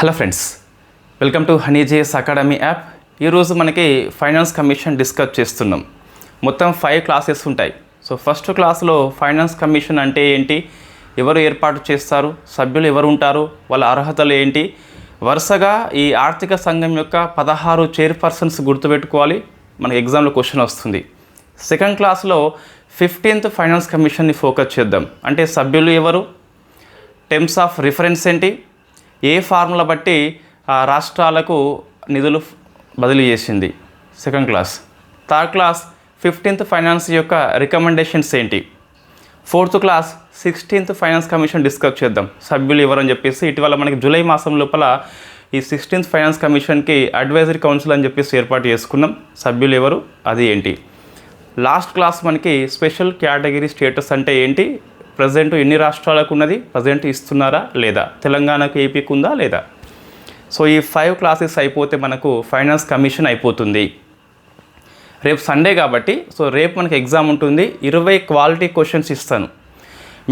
Hello friends welcome to హనీజేఎస్ academy app. ఈరోజు మనకి ఫైనాన్స్ కమిషన్ డిస్కస్ చేస్తున్నాం. మొత్తం ఫైవ్ క్లాసెస్ ఉంటాయి. సో ఫస్ట్ క్లాస్లో ఫైనాన్స్ కమిషన్ అంటే ఏంటి? ఎవరు ఏర్పాటు చేస్తారు? సభ్యులు ఎవరు ఉంటారు? వాళ్ళ అర్హతలు ఏంటి? వరుసగా ఈ ఆర్థిక సంఘం యొక్క పదహారు చైర్పర్సన్స్ గుర్తుపెట్టుకోవాలి. మనకి ఎగ్జామ్లో క్వశ్చన్ వస్తుంది. సెకండ్ క్లాస్లో ఫిఫ్టీన్త్ ఫైనాన్స్ కమిషన్ని ఫోకస్ చేద్దాం. అంటే సభ్యులు ఎవరు? టెమ్స్ ఆఫ్ రిఫరెన్స్ ఏంటి? ఏ ఫార్ములా బట్టి ఆ రాష్ట్రాలకు నిధులు బదిలీ చేసింది? Second class third class fifteenth finance యొక్క రికమెండేషన్స్ ఏంటి? Fourth class sixteenth finance commission discuss చేద్దాం. సభ్యులు ఎవరని చెప్పేసి ఇటీవల మనకి జూలై మాసం లోపల ఈ సిక్స్టీన్త్ ఫైనాన్స్ కమిషన్కి అడ్వైజరీ కౌన్సిల్ అని చెప్పేసి ఏర్పాటు చేసుకున్నాం. సభ్యులు ఎవరు? అది ఏంటి? లాస్ట్ క్లాస్ మనకి స్పెషల్ కేటగిరీ స్టేటస్ అంటే ఏంటి? ప్రజెంట్ ఎన్ని రాష్ట్రాలకు ఉన్నది? ప్రజెంట్ ఇస్తున్నారా లేదా? తెలంగాణకు ఏపీకి ఉందా లేదా? సో ఈ ఫైవ్ క్లాసెస్ అయిపోతే మనకు ఫైనాన్స్ కమిషన్ అయిపోతుంది. రేపు సండే కాబట్టి సో రేపు మనకి ఎగ్జామ్ ఉంటుంది. ఇరవై క్వాలిటీ క్వశ్చన్స్ ఇస్తాను.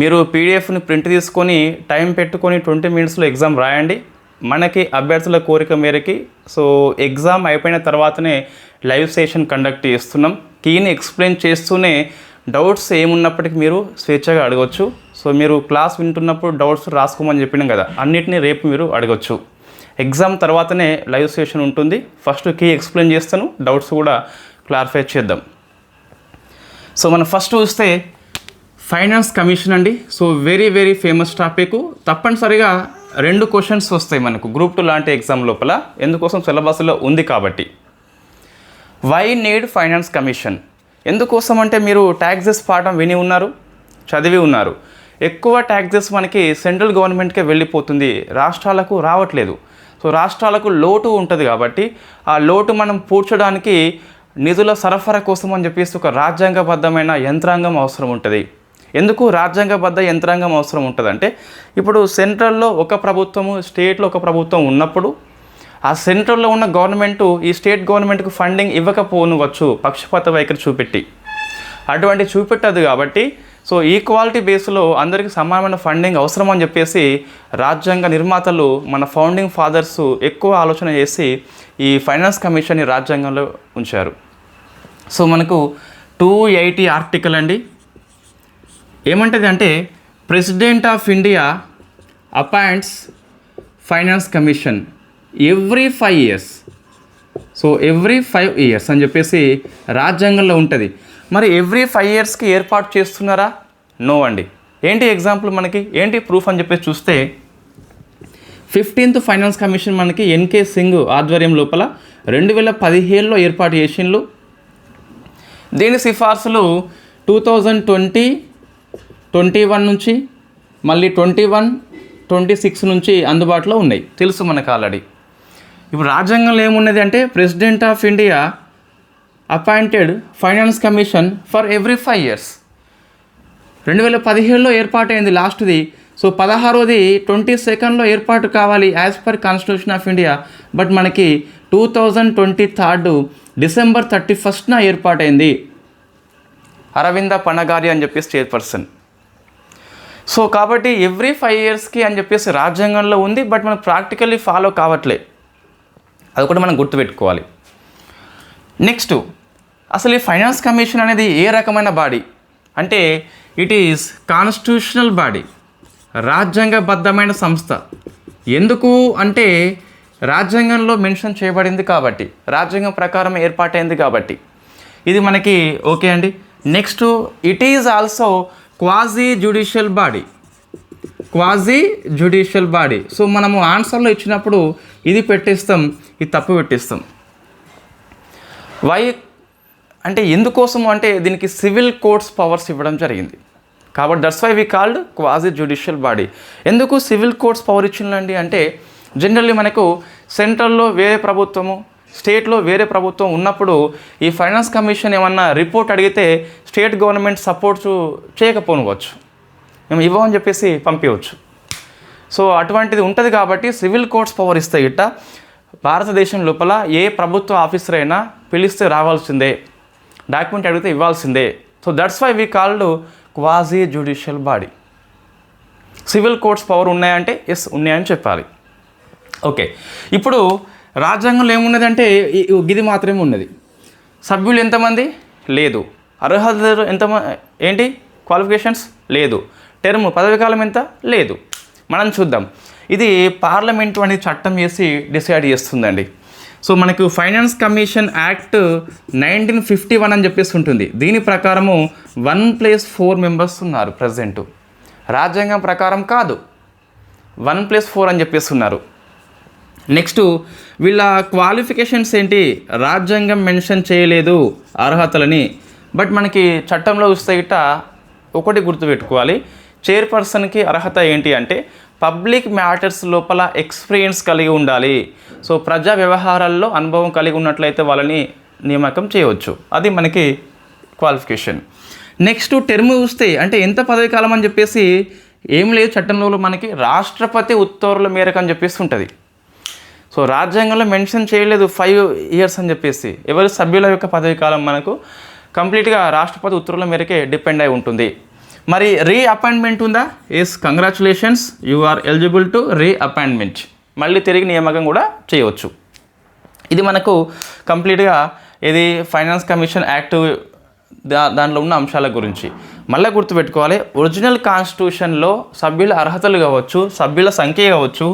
మీరు పీడిఎఫ్ని ప్రింట్ తీసుకొని టైం పెట్టుకొని ట్వంటీ మినిట్స్లో ఎగ్జామ్ రాయండి. మనకి అభ్యర్థుల కోరిక మేరకి సో ఎగ్జామ్ అయిపోయిన తర్వాతనే లైవ్ సెషన్ కండక్ట్ చేస్తున్నాం. కీని ఎక్స్ప్లెయిన్ చేస్తూనే డౌట్స్ ఏమున్నప్పటికీ మీరు స్వేచ్ఛగా అడగవచ్చు సో మీరు క్లాస్ వింటున్నప్పుడు డౌట్స్ రాసుకోమని చెప్పినాం కదా అన్నిటినీ రేపు మీరు అడగవచ్చు ఎగ్జామ్ తర్వాతనే లైవ్ సెషన్ ఉంటుంది. ఫస్ట్ కీ ఎక్స్ప్లెయిన్ చేస్తాను డౌట్స్ కూడా క్లారిఫై చేద్దాం. సో మనం ఫస్ట్ చూస్తే ఫైనాన్స్ కమిషన్ అండి. So very very famous topic తప్పనిసరిగా రెండు క్వశ్చన్స్ వస్తాయి మనకు గ్రూప్ టూ లాంటి ఎగ్జామ్ లోపల. ఎందుకోసం సిలబస్లో ఉంది కాబట్టి. వై నీడ్ ఫైనాన్స్ కమిషన్ ఎందుకోసం అంటే మీరు ట్యాక్సెస్ పాఠం విని ఉన్నారు చదివి ఉన్నారు. ఎక్కువ ట్యాక్సెస్ మనకి సెంట్రల్ గవర్నమెంట్కే వెళ్ళిపోతుంది రాష్ట్రాలకు రావట్లేదు. సో రాష్ట్రాలకు లోటు ఉంటుంది కాబట్టి ఆ లోటు మనం పూడ్చడానికి నిధుల సరఫరా కోసం అని చెప్పేసి ఒక రాజ్యాంగబద్ధమైన యంత్రాంగం అవసరం ఉంటుంది. ఎందుకు రాజ్యాంగబద్ధ యంత్రాంగం అవసరం ఉంటుందంటే ఇప్పుడు సెంట్రల్లో ఒక ప్రభుత్వము స్టేట్లో ఒక ప్రభుత్వం ఉన్నప్పుడు ఆ సెంట్రల్లో ఉన్న గవర్నమెంట్ ఈ స్టేట్ గవర్నమెంట్కు ఫండింగ్ ఇవ్వకపోనువచ్చు. పక్షపాత వైఖరి చూపెట్టి. అటువంటి చూపెట్టదు కాబట్టి సో ఈక్వాలిటీ బేస్లో అందరికీ సమానమైన ఫండింగ్ అవసరం అని చెప్పేసి రాజ్యాంగ నిర్మాతలు మన ఫౌండింగ్ ఫాదర్స్ ఎక్కువ ఆలోచన చేసి ఈ ఫైనాన్స్ కమిషన్ని రాజ్యాంగంలో ఉంచారు. సో మనకు టూ ఎయిటీ ఆర్టికల్ అండి. ఏమంటది అంటే president of India appoints finance commission. Every five years. So every five years అని చెప్పేసి రాజ్యాంగంలో ఉంటుంది. మరి ఎవ్రీ ఫైవ్ ఇయర్స్కి ఏర్పాటు చేస్తున్నారా? నో అండి. ఏంటి ఎగ్జాంపుల్ మనకి? ఏంటి ప్రూఫ్ అని చెప్పేసి చూస్తే ఫిఫ్టీన్త్ ఫైనాన్స్ కమిషన్ మనకి ఎన్కే సింగ్ ఆధ్వర్యం లోపల రెండు వేల పదిహేనులో ఏర్పాటు చేసిండ్లు. దీని సిఫార్సులు two thousand twenty twenty one నుంచి మళ్ళీ ట్వంటీ వన్ ట్వంటీ సిక్స్ నుంచి అందుబాటులో ఉన్నాయి. తెలుసు మనకు ఆల్రెడీ. ఇప్పుడు రాజ్యాంగంలో ఏమున్నది అంటే president of India appointed finance commission for every five years. రెండు వేల పదిహేడులో ఏర్పాటైంది లాస్ట్ది. సో పదహారోది ట్వంటీ సెకండ్లో ఏర్పాటు కావాలి as per constitution of India. But మనకి two thousand twenty third December thirty ఫస్ట్న ఏర్పాటైంది. అరవింద పనగారి అని చెప్పేసి చైర్పర్సన్. సో కాబట్టి ఎవ్రీ ఫైవ్ ఇయర్స్కి అని చెప్పేసి రాజ్యాంగంలో ఉంది. బట్ మనం ప్రాక్టికల్లీ ఫాలో కావట్లే. అది కూడా మనం గుర్తుపెట్టుకోవాలి. నెక్స్ట్ అసలు ఈ ఫైనాన్స్ కమిషన్ అనేది ఏ రకమైన బాడీ? అంటే ఇట్ ఈస్ కాన్స్టిట్యూషనల్ బాడీ రాజ్యాంగబద్ధమైన సంస్థ. ఎందుకు అంటే రాజ్యాంగంలో మెన్షన్ చేయబడింది కాబట్టి రాజ్యాంగం ప్రకారం ఏర్పాటైంది కాబట్టి. ఇది మనకి ఓకే అండి. Next it is also quasi judicial body quasi judicial body so మనము ఆన్సర్లో ఇచ్చినప్పుడు ఇది పెట్టిస్తాం. ఇది తప్పు పెట్టిస్తాం. వై అంటే ఎందుకోసం అంటే దీనికి సివిల్ కోర్ట్స్ పవర్స్ ఇవ్వడం జరిగింది. కాబట్టి that's why we called quasi judicial body ఎందుకు సివిల్ కోర్ట్స్ పవర్ ఇచ్చిందండి అంటే జనరల్లీ మనకు సెంట్రల్లో వేరే ప్రభుత్వము స్టేట్లో వేరే ప్రభుత్వం ఉన్నప్పుడు ఈ ఫైనాన్స్ కమిషన్ ఏమన్నా రిపోర్ట్ అడిగితే స్టేట్ గవర్నమెంట్ సపోర్ట్ చేయకపోనవచ్చు. మేము ఇవ్వమని చెప్పేసి పంపించవచ్చు సో అటువంటిది ఉంటుంది కాబట్టి సివిల్ కోర్ట్స్ పవర్ ఇస్తే గిట్ట భారతదేశం లోపల ఏ ప్రభుత్వ ఆఫీసర్ అయినా పిలిస్తే రావాల్సిందే డాక్యుమెంట్ అడిగితే ఇవ్వాల్సిందే. So that's why we called quasi judicial body civil courts power ఉన్నాయంటే ఎస్ ఉన్నాయని చెప్పాలి. ఓకే ఇప్పుడు రాజ్యాంగంలో ఏమున్నదంటే ఇది మాత్రమే ఉన్నది. సభ్యులు ఎంతమంది? లేదు. అర్హతలు ఎంత ఏంటి? క్వాలిఫికేషన్స్ లేదు. టెర్మ్ పదవీ కాలం ఎంత? లేదు. మనం చూద్దాం. ఇది పార్లమెంటు అనేది చట్టం చేసి డిసైడ్ చేస్తుందండి. సో మనకు finance commission act nineteen fifty one అని చెప్పేసి ఉంటుంది. దీని ప్రకారము వన్ ప్లస్ ఫోర్ మెంబర్స్ ఉన్నారు ప్రజెంటు. రాజ్యాంగం ప్రకారం కాదు. వన్ ప్లస్ ఫోర్ అని చెప్పేసి ఉన్నారు. నెక్స్ట్ వీళ్ళ క్వాలిఫికేషన్స్ ఏంటి? రాజ్యాంగం మెన్షన్ చేయలేదు అర్హతలని. బట్ మనకి చట్టంలో చూస్తే ఇట్ట ఒకటి గుర్తుపెట్టుకోవాలి. చైర్పర్సన్కి అర్హత ఏంటి అంటే పబ్లిక్ మ్యాటర్స్ లోపల ఎక్స్పీరియన్స్ కలిగి ఉండాలి. సో ప్రజా వ్యవహారాల్లో అనుభవం కలిగి ఉన్నట్లయితే వాళ్ళని నియామకం చేయవచ్చు. అది మనకి క్వాలిఫికేషన్. నెక్స్ట్ టెర్మ్ చూస్తే అంటే ఎంత పదవి కాలం అని చెప్పేసి ఏం లేదు చట్టంలో మనకి రాష్ట్రపతి ఉత్తర్వుల మేరకు అని చెప్పేసి ఉంటుంది. సో రాజ్యాంగంలో మెన్షన్ చేయలేదు ఫైవ్ ఇయర్స్ అని చెప్పేసి. ఎవరి సభ్యుల యొక్క పదవి కాలం మనకు కంప్లీట్గా రాష్ట్రపతి ఉత్తర్వుల మేరకే డిపెండ్ అయి ఉంటుంది. మరి రీ అపాయింట్మెంట్ ఉందా? Yes congratulations you are eligible to reappointment మళ్ళీ తిరిగి నియామకం కూడా చేయవచ్చు. ఇది మనకు కంప్లీట్గా ఇది ఫైనాన్స్ కమిషన్ యాక్ట్ దా దాంట్లో ఉన్న అంశాల గురించి. మళ్ళీ గుర్తుపెట్టుకోవాలి ఒరిజినల్ కాన్స్టిట్యూషన్లో సభ్యుల అర్హతలు కావచ్చు సభ్యుల సంఖ్య కావచ్చు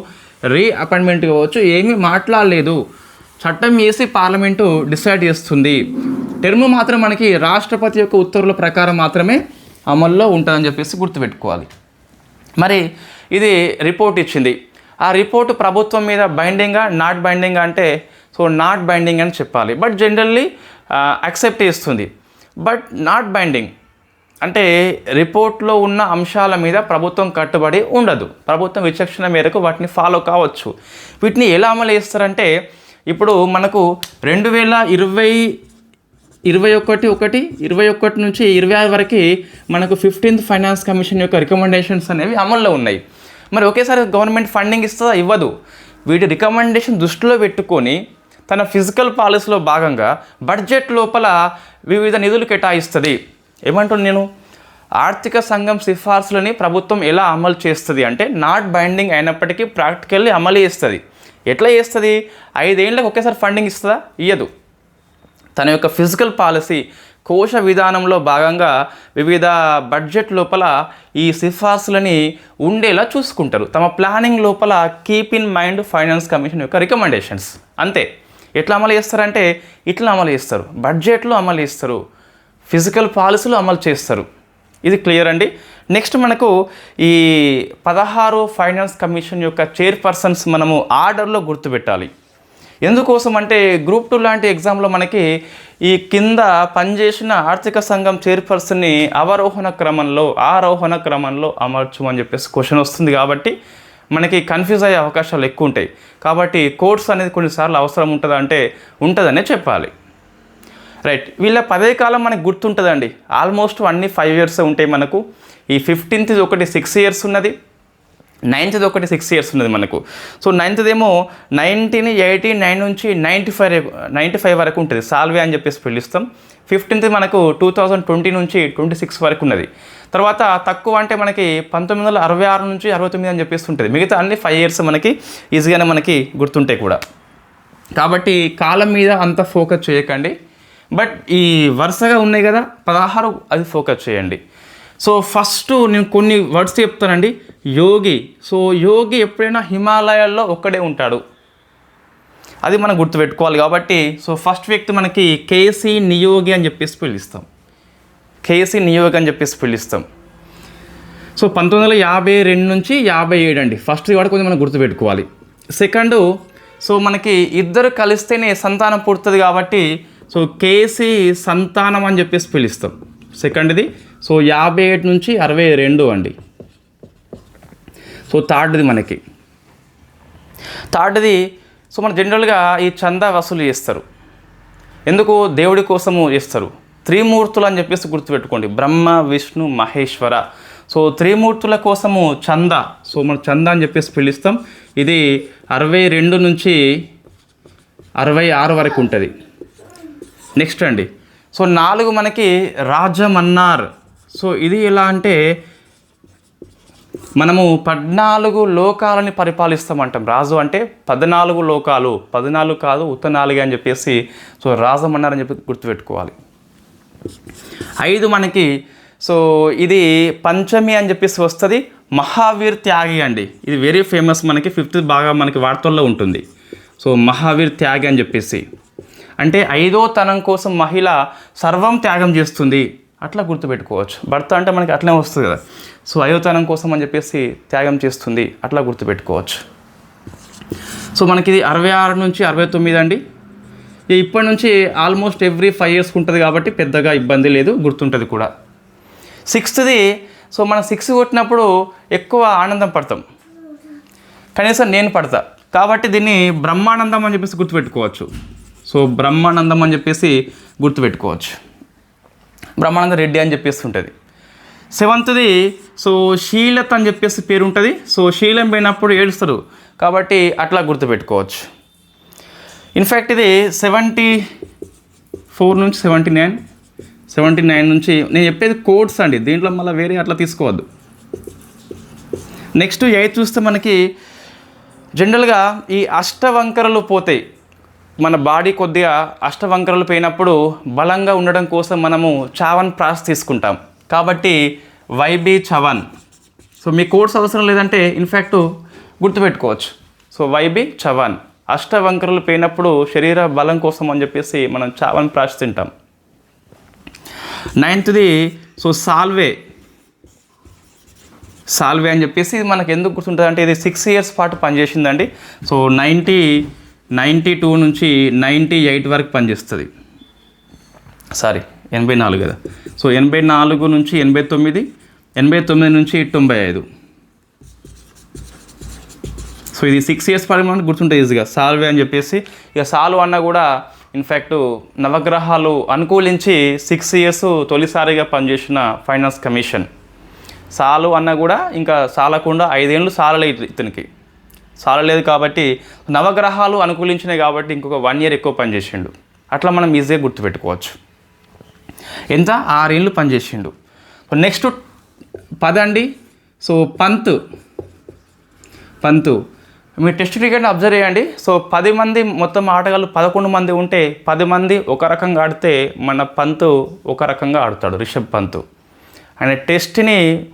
రీ అపాయింట్మెంట్ కావచ్చు ఏమీ మాట్లాడలేదు. చట్టం వేసి పార్లమెంటు డిసైడ్ చేస్తుంది. టెర్మ్ మాత్రం మనకి రాష్ట్రపతి యొక్క ఉత్తర్వుల ప్రకారం మాత్రమే అమల్లో ఉంటుందని చెప్పేసి గుర్తుపెట్టుకోవాలి. మరి ఇది రిపోర్ట్ ఇచ్చింది. ఆ రిపోర్ట్ ప్రభుత్వం మీద బైండింగా నాట్ బైండింగ్ అంటే సో నాట్ బైండింగ్ అని చెప్పాలి. బట్ జనరల్లీ యాక్సెప్ట్ చేస్తుంది. బట్ నాట్ బైండింగ్ అంటే రిపోర్ట్లో ఉన్న అంశాల మీద ప్రభుత్వం కట్టుబడి ఉండదు. ప్రభుత్వం విచక్షణ మేరకు వాటిని ఫాలో కావచ్చు. వీటిని ఎలా అమలు చేస్తారంటే ఇప్పుడు మనకు రెండు వేల ఇరవై ఇరవై ఒకటి ఒకటి ఇరవై ఒకటి నుంచి ఇరవై ఆరు వరకు మనకు ఫిఫ్టీన్త్ ఫైనాన్స్ కమిషన్ యొక్క రికమెండేషన్స్ అనేవి అమల్లో ఉన్నాయి. మరి ఒకేసారి గవర్నమెంట్ ఫండింగ్ ఇస్తుందా? ఇవ్వదు. వీటి రికమెండేషన్ దృష్టిలో పెట్టుకొని తన ఫిజికల్ పాలసీలో భాగంగా బడ్జెట్ లోపల వివిధ నిధులు కేటాయిస్తుంది. ఏమంటున్నాను నేను? ఆర్థిక సంఘం సిఫార్సులని ప్రభుత్వం ఎలా అమలు చేస్తుంది అంటే నాట్ బైండింగ్ అయినప్పటికీ ప్రాక్టికల్లీ అమలు చేస్తుంది. ఎట్లా చేస్తుంది? ఐదేళ్ళకి ఒకేసారి ఫండింగ్ ఇస్తుందా? ఇయ్యదు. తన యొక్క ఫిజికల్ పాలసీ కోశ విధానంలో భాగంగా వివిధ బడ్జెట్ లోపల ఈ సిఫార్సులని ఉండేలా చూసుకుంటారు. తమ ప్లానింగ్ లోపల keep in mind finance commission యొక్క రికమెండేషన్స్. అంతే. ఎట్లా అమలు చేస్తారంటే ఇట్లా అమలు చేస్తారు. బడ్జెట్లో అమలు చేస్తారు. ఫిజికల్ పాలసీలు అమలు చేస్తారు. ఇది క్లియర్ అండి. నెక్స్ట్ మనకు ఈ పదహారు ఫైనాన్స్ కమిషన్ యొక్క చైర్పర్సన్స్ మనము ఆర్డర్లో గుర్తుపెట్టాలి. ఎందుకోసం అంటే గ్రూప్ టూ లాంటి ఎగ్జామ్లో మనకి ఈ కింద పనిచేసిన ఆర్థిక సంఘం చైర్పర్సన్ని అవరోహణ క్రమంలో ఆరోహణ క్రమంలో అమర్చమని చెప్పేసి క్వశ్చన్ వస్తుంది కాబట్టి మనకి కన్ఫ్యూజ్ అయ్యే అవకాశాలు ఎక్కువ ఉంటాయి. కాబట్టి కోర్స్ అనేది కొన్నిసార్లు అవసరం ఉంటుందా అంటే ఉంటుందనే చెప్పాలి. రైట్ వీళ్ళ పదే కాలం మనకు గుర్తుంటుందండి. ఆల్మోస్ట్ అన్ని ఫైవ్ ఇయర్స్ ఉంటాయి మనకు. ఈ ఫిఫ్టీన్త్ ఒకటి సిక్స్ ఇయర్స్ ఉన్నది. నైన్త్ది ఒకటి సిక్స్ ఇయర్స్ ఉన్నది మనకు. సో నైన్త్ది ఏమో నైన్టీన్ ఎయిటీ నైన్ నుంచి నైంటీ ఫైవ్ నైంటీ ఫైవ్ వరకు ఉంటుంది. సాల్వే అని చెప్పేసి పిలుస్తాం. ఫిఫ్టీన్త్ మనకు టూ థౌజండ్ ట్వంటీ నుంచి ట్వంటీ సిక్స్ వరకు ఉన్నది. తర్వాత తక్కువ అంటే మనకి పంతొమ్మిది వందల అరవై ఆరు నుంచి అరవై తొమ్మిది అని చెప్పేసి ఉంటుంది. మిగతా అన్ని ఫైవ్ ఇయర్స్ మనకి ఈజీగానే మనకి గుర్తుంటాయి కూడా. కాబట్టి కాలం మీద అంత ఫోకస్ చేయకండి. బట్ ఈ వరుసగా ఉన్నాయి కదా పదహారు అది ఫోకస్ చేయండి. సో ఫస్ట్ నేను కొన్ని వర్డ్స్ చెప్తానండి. యోగి. సో యోగి ఎప్పుడైనా హిమాలయాల్లో ఒక్కడే ఉంటాడు. అది మనం గుర్తుపెట్టుకోవాలి కాబట్టి సో ఫస్ట్ వ్యక్తి మనకి కేసీ నియోగి అని చెప్పేసి పిలుస్తాం. కేసీ నియోగి అని చెప్పేసి పిలుస్తాం. సో పంతొమ్మిది వందల యాభై రెండు నుంచి యాభై ఏడు అండి. ఫస్ట్ కూడా కొంచెం మనం గుర్తుపెట్టుకోవాలి. సెకండ్ సో మనకి ఇద్దరు కలిస్తేనే సంతానం పుడుతుంది కాబట్టి సో కేసీ సంతానం అని చెప్పేసి పిలుస్తాం. సెకండ్ది సో యాభై ఏడు నుంచి అరవై రెండు అండి. సో థర్డ్ది మనకి. థర్డ్ది సో మన జనరల్గా ఈ చందా వసూలు చేస్తారు. ఎందుకు? దేవుడి కోసము చేస్తారు. త్రిమూర్తులు అని చెప్పేసి గుర్తుపెట్టుకోండి. బ్రహ్మ విష్ణు మహేశ్వర. సో త్రిమూర్తుల కోసము చంద. సో మనం చంద అని చెప్పేసి పిలుస్తాం. ఇది అరవై రెండు నుంచి అరవై ఆరు వరకు ఉంటుంది. నెక్స్ట్ అండి. సో నాలుగు మనకి రాజమన్నార్. సో ఇది ఎలా అంటే మనము పద్నాలుగు లోకాలని పరిపాలిస్తామంటాం. రాజు అంటే పద్నాలుగు లోకాలు. పద్నాలుగు కాదు ఉత్తనాలుగు అని చెప్పేసి సో రాజమన్నారని చెప్పి గుర్తుపెట్టుకోవాలి. ఐదు మనకి. సో ఇది పంచమి అని చెప్పేసి వస్తుంది. మహావీర్ త్యాగి అండి. ఇది వెరీ ఫేమస్ మనకి. ఫిఫ్త్ బాగా మనకి వార్తల్లో ఉంటుంది. సో మహావీర్ త్యాగి అని చెప్పేసి. అంటే ఐదో తనం కోసం మహిళ సర్వం త్యాగం చేస్తుంది. అట్లా గుర్తుపెట్టుకోవచ్చు. భర్త అంటే మనకి అట్లనే వస్తుంది కదా. సో అయోతనం కోసం అని చెప్పేసి త్యాగం చేస్తుంది అట్లా గుర్తుపెట్టుకోవచ్చు. సో మనకి ఇది అరవై ఆరు నుంచి అరవై తొమ్మిది అండి. ఇప్పటి నుంచి ఆల్మోస్ట్ ఎవ్రీ ఫైవ్ ఇయర్స్కి ఉంటుంది కాబట్టి పెద్దగా ఇబ్బంది లేదు గుర్తుంటుంది కూడా. సిక్స్త్ది సో మనం సిక్స్ కొట్టినప్పుడు ఎక్కువ ఆనందం పడతాం. కనీసం నేను పడతా. కాబట్టి దీన్ని బ్రహ్మానందం అని చెప్పేసి గుర్తుపెట్టుకోవచ్చు. సో బ్రహ్మానందం అని చెప్పేసి గుర్తుపెట్టుకోవచ్చు. బ్రహ్మానంద రెడ్డి అని చెప్పేసి ఉంటుంది సెవెంత్ది సో శీలత అని చెప్పేసి పేరు ఉంటుంది సో శీలం పోయినప్పుడు ఏడుస్తారు. కాబట్టి అట్లా గుర్తుపెట్టుకోవచ్చు. ఇన్ఫ్యాక్ట్ ఇది సెవెంటీ ఫోర్ నుంచి సెవెంటీ నైన్ సెవెంటీ నైన్ నుంచి నేను చెప్పేది కోడ్స్ అండి. దీంట్లో మళ్ళీ వేరే అట్లా తీసుకోవద్దు. నెక్స్ట్ ఎయిత్ చూస్తే మనకి జనరల్గా ఈ అష్టవంకరలు పోతాయి. మన బాడీ కొద్దిగా అష్టవంకరలు పోయినప్పుడు బలంగా ఉండడం కోసం మనము చావన్ ప్రాస్ తీసుకుంటాం. కాబట్టి వైబీ చవన్. సో మీ కోర్స్ అవసరం లేదంటే ఇన్ఫ్యాక్ట్ గుర్తుపెట్టుకోవచ్చు. So YB చవన్. అష్టవంకరలు పోయినప్పుడు శరీర బలం కోసం అని చెప్పేసి మనం చావన్ ప్రాస్ తింటాం. నైన్త్ది సో సాల్వే. సాల్వే అని చెప్పేసి మనకు ఎందుకు గుర్తుంటుంది అంటే ఇది సిక్స్ ఇయర్స్ పాటు పనిచేసిందండి. సో నైంటీ నైంటీ టూ నుంచి నైంటీ ఎయిట్ వరకు పనిచేస్తుంది. సారీ ఎనభై నాలుగు కదా. సో ఎనభై నాలుగు నుంచి ఎనభై తొమ్మిది ఎనభై తొమ్మిది నుంచి తొంభై ఐదు. సో ఇది సిక్స్ ఇయర్స్ పరిమాణం గుర్తుంటే ఈజీగా. సాల్వే అని చెప్పేసి ఇక సాల్వ్ అన్న కూడా ఇన్ఫ్యాక్ట్ నవగ్రహాలు అనుకూలించి సిక్స్ ఇయర్స్ తొలిసారిగా పనిచేసిన ఫైనాన్స్ కమిషన్ సాలు అన్న కూడా ఇంకా సాలకుండా ఐదేళ్ళు సాలలేదు ఇతనికి. సాలలేదు కాబట్టి నవగ్రహాలు అనుకూలించినాయి కాబట్టి ఇంకొక వన్ ఇయర్ ఎక్కువ పనిచేసిండు. అట్లా మనం ఈజీగా గుర్తుపెట్టుకోవచ్చు. ఎంత? ఆరేళ్ళు పనిచేసిండు. నెక్స్ట్ పదండి. సో పంత్. పంతు. మీరు టెస్ట్ క్రికెట్ని అబ్జర్వ్ చేయండి. సో పది మంది మొత్తం ఆటగాళ్ళు పదకొండు మంది ఉంటే పది మంది ఒక రకంగా ఆడితే మన పంతు ఒక రకంగా ఆడతాడు రిషబ్ పంతు. ఆయన టెస్ట్ని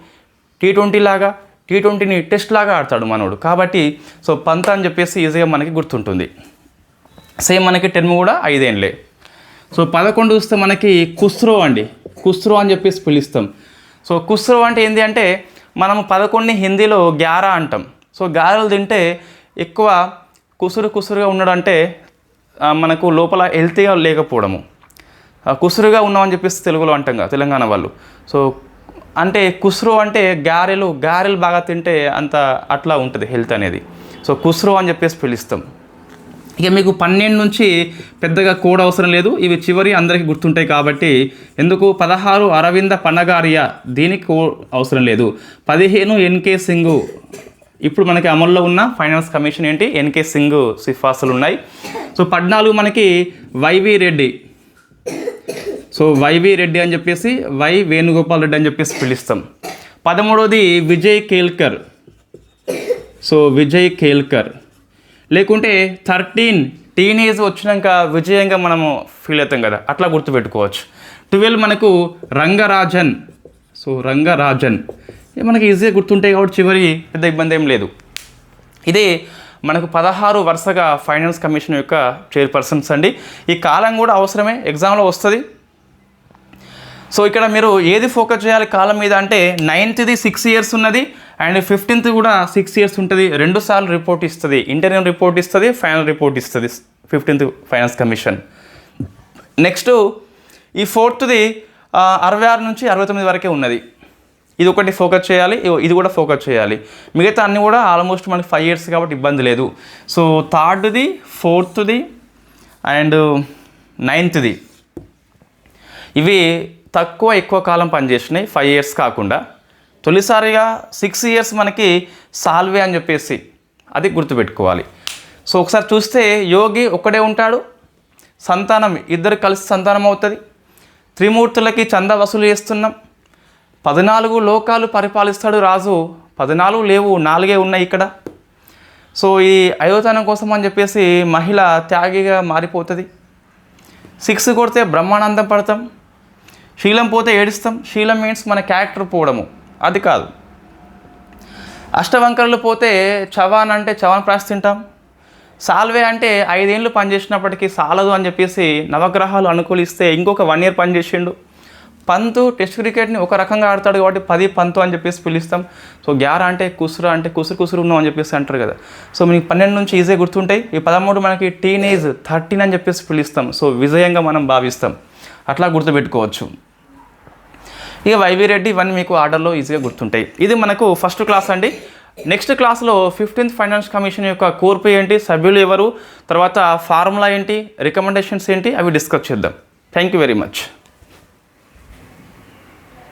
టీ ట్వంటీ లాగా టీ ట్వంటీని టెస్ట్ లాగా ఆడతాడు మనోడు. కాబట్టి సో పంత అని చెప్పేసి ఈజీగా మనకి గుర్తుంటుంది. సేమ్ మనకి టెన్ కూడా ఐదేండ్లే. సో పదకొండు చూస్తే మనకి కుస్రో అండి. కుస్రో అని చెప్పేసి పిలుస్తాం. సో కుస్రో అంటే ఏంటి అంటే మనం పదకొండుని హిందీలో గ్యారా అంటాం. సో గారెలు తింటే ఎక్కువ కుసురు కుసురుగా ఉండడం అంటే మనకు లోపల హెల్తీగా లేకపోవడము. కుసురుగా ఉన్నామని చెప్పేసి తెలుగులో అంటాం కదా తెలంగాణ వాళ్ళు. సో అంటే కుస్రో అంటే గారెలు గారెలు బాగా తింటే అంత అట్లా ఉంటుంది హెల్త్ అనేది. సో కుస్రో అని చెప్పేసి పిలుస్తాం. ఇక మీకు పన్నెండు నుంచి పెద్దగా కోడ్ అవసరం లేదు. ఇవి చివరి అందరికీ గుర్తుంటాయి కాబట్టి ఎందుకు? పదహారు అరవింద పన్నగారియ దీనికి కోడ్ అవసరం లేదు. పదిహేను ఎన్కే సింగ్. ఇప్పుడు మనకి అమల్లో ఉన్న ఫైనాన్స్ కమిషన్ ఏంటి? ఎన్కే సింగ్ సిఫార్సులు ఉన్నాయి. సో పద్నాలుగు మనకి Y V Reddy. So Y V Reddy అని చెప్పేసి వై వేణుగోపాల్ రెడ్డి అని చెప్పేసి పిలుస్తాం. పదమూడవది విజయ్ కేల్కర్. సో విజయ్ కేల్కర్. లేకుంటే థర్టీన్ టీనేజ్ వచ్చినాక విజయంగా మనము ఫీల్ అవుతాం కదా అట్లా గుర్తుపెట్టుకోవచ్చు. ట్వెల్వ్ మనకు రంగరాజన్. సో రంగరాజన్. మనకి ఈజీగా గుర్తుంటాయి కాబట్టి చివరి పెద్ద ఇబ్బంది ఏం లేదు. ఇది మనకు పదహారు వరుసగా ఫైనాన్స్ కమిషన్ యొక్క చైర్పర్సన్స్ అండి. ఈ కాలం కూడా అవసరమే ఎగ్జామ్లో వస్తుంది. సో ఇక్కడ మీరు ఏది ఫోకస్ చేయాలి కాలం మీద అంటే నైన్త్ది సిక్స్ ఇయర్స్ ఉన్నది అండ్ ఫిఫ్టీన్త్ కూడా సిక్స్ ఇయర్స్ ఉంటుంది. రెండు సార్లు రిపోర్ట్ ఇస్తుంది. ఇంటర్నల్ రిపోర్ట్ ఇస్తుంది ఫైనల్ రిపోర్ట్ ఇస్తుంది. ఫిఫ్టీన్త్ ఫైనాన్స్ కమిషన్ నెక్స్ట్ ఈ ఫోర్త్ది అరవై ఆరు నుంచి అరవై తొమ్మిది వరకే ఉన్నది. ఇది ఒకటి ఫోకస్ చేయాలి ఇది కూడా ఫోకస్ చేయాలి. మిగతా అన్నీ కూడా ఆల్మోస్ట్ మనకి ఫైవ్ ఇయర్స్ కాబట్టి ఇబ్బంది లేదు. సో థర్డ్ది ఫోర్త్ది అండ్ నైన్త్ది ఇవి తక్కువ ఎక్కువ కాలం పనిచేసినాయి ఫైవ్ ఇయర్స్ కాకుండా. తొలిసారిగా సిక్స్ ఇయర్స్ మనకి సాల్వే అని చెప్పేసి అది గుర్తుపెట్టుకోవాలి. సో ఒకసారి చూస్తే యోగి ఒక్కడే ఉంటాడు. సంతానం ఇద్దరు కలిసి సంతానం అవుతుంది. త్రిమూర్తులకి చందా వసూలు చేస్తున్నాం. పద్నాలుగు లోకాలు పరిపాలిస్తాడు రాజు. పద్నాలుగు లేవు నాలుగే ఉన్నాయి ఇక్కడ. సో ఈ అయోధనం కోసం అని చెప్పేసి మహిళ త్యాగిగా మారిపోతుంది. సిక్స్ కొడితే బ్రహ్మానందం పడతాం. శీలం పోతే ఏడుస్తాం. శీలం మీన్స్ మన క్యారెక్టర్ పోవడము. అది కాదు. అష్టవంకరలు పోతే చవాన్ అంటే చవాన్ ప్రాస్ తింటాం. సాల్వే అంటే ఐదేళ్ళు పనిచేసినప్పటికీ సాలదు అని చెప్పేసి నవగ్రహాలు అనుకూలిస్తే ఇంకొక వన్ ఇయర్ పనిచేసిండు. పంతు టెస్ట్ క్రికెట్ని ఒక రకంగా ఆడతాడు కాబట్టి పది పంతు అని చెప్పేసి పిలుస్తాం. సో గ్యారా అంటే కుసురు అంటే కుసురు కుసురు ఉన్నాం అని చెప్పేసి అంటారు కదా. సో మీకు పన్నెండు నుంచి ఈజీగా గుర్తుంటాయి. ఈ పదమూడు మనకి టీనేజ్ థర్టీన్ అని చెప్పేసి పిలుస్తాం. సో విజయంగా మనం భావిస్తాం. అట్లా గుర్తుపెట్టుకోవచ్చు. ఇక వైవి రెడ్డి ఇవన్నీ మీకు ఆర్డర్లో ఈజీగా గుర్తుంటాయి. ఇది మనకు ఫస్ట్ క్లాస్ అండి. నెక్స్ట్ క్లాస్లో ఫిఫ్టీన్త్ ఫైనాన్స్ కమిషన్ యొక్క కోర్పు ఏంటి సభ్యులు ఎవరు తర్వాత ఫార్ములా ఏంటి రికమెండేషన్స్ ఏంటి అవి డిస్కస్ చేద్దాం. Thank you very much